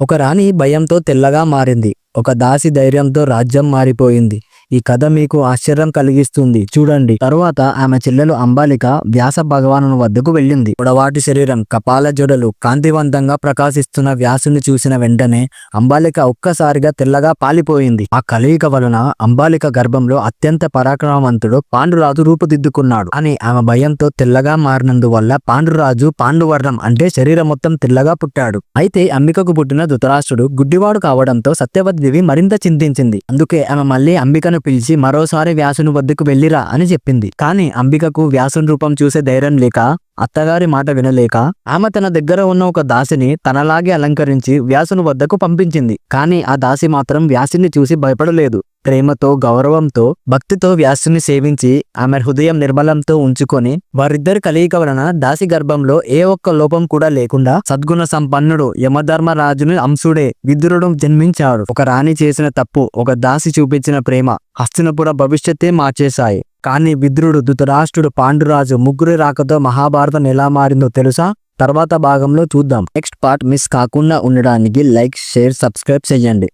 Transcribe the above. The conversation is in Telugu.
ఒక రాణి భయంతో తెల్లగా మారింది. ఒక దాసి ధైర్యంతో రాజ్యం మారిపోయింది. ఈ కథ మీకు ఆశ్చర్యం కలిగిస్తుంది. చూడండి. తరువాత ఆమె చెల్లెలు అంబాలిక వ్యాస భగవాను వద్దకు వెళ్ళింది. పొడవాటి శరీరం కపాల జడలు కాంతివంతంగా ప్రకాశిస్తున్న వ్యాసుని చూసిన వెంటనే అంబాలిక ఒక్కసారిగా తెల్లగా పాలిపోయింది. ఆ కలయిక వలన అంబాలిక గర్భంలో అత్యంత పరాక్రమవంతుడు పాండురాజు రూపుదిద్దుకున్నాడు. అని ఆమె భయంతో తెల్లగా మారినందువల్ల పాండురాజు పాండువర్ణం అంటే శరీరం మొత్తం తెల్లగా పుట్టాడు. అయితే అంబికకు పుట్టిన ధృతరాష్ట్రుడు గుడ్డివాడు కావడంతో సత్యవతిదేవి మరింత చింతించింది. అందుకే ఆమె మళ్ళీ అంబికను పిలిచి మరోసారి వ్యాసుని వద్దకు వెళ్ళిరా అని చెప్పింది. కానీ అంబికకు వ్యాసుని రూపం చూసే ధైర్యం లేక అత్తగారి మాట వినలేక ఆమె తన దగ్గర ఉన్న ఒక దాసిని తనలాగే అలంకరించి వ్యాసుని వద్దకు పంపించింది. కానీ ఆ దాసి మాత్రం వ్యాసుని చూసి భయపడలేదు. ప్రేమతో గౌరవంతో భక్తితో వ్యాసుని సేవించి ఆమె హృదయం నిర్మలంతో ఉంచుకొని వారిద్దరి కలయిక వలన దాసి గర్భంలో ఏ ఒక్క లోపం కూడా లేకుండా సద్గుణ సంపన్నుడు యమధర్మరాజుని అంశుడే విదురుడు జన్మించాడు. ఒక రాణి చేసిన తప్పు ఒక దాసి చూపించిన ప్రేమ హస్తినపుర భవిష్యత్తే మార్చేశాయి. కానీ విద్రుడు ధృతరాష్ట్రుడు పాండురాజు ముగ్గురి రాకతో మహాభారతం ఎలా మారిందో తెలుసా? తర్వాత భాగంలో చూద్దాం. నెక్స్ట్ పార్ట్ మిస్ కాకుండా ఉండడానికి లైక్ షేర్ సబ్స్క్రైబ్ చేయండి.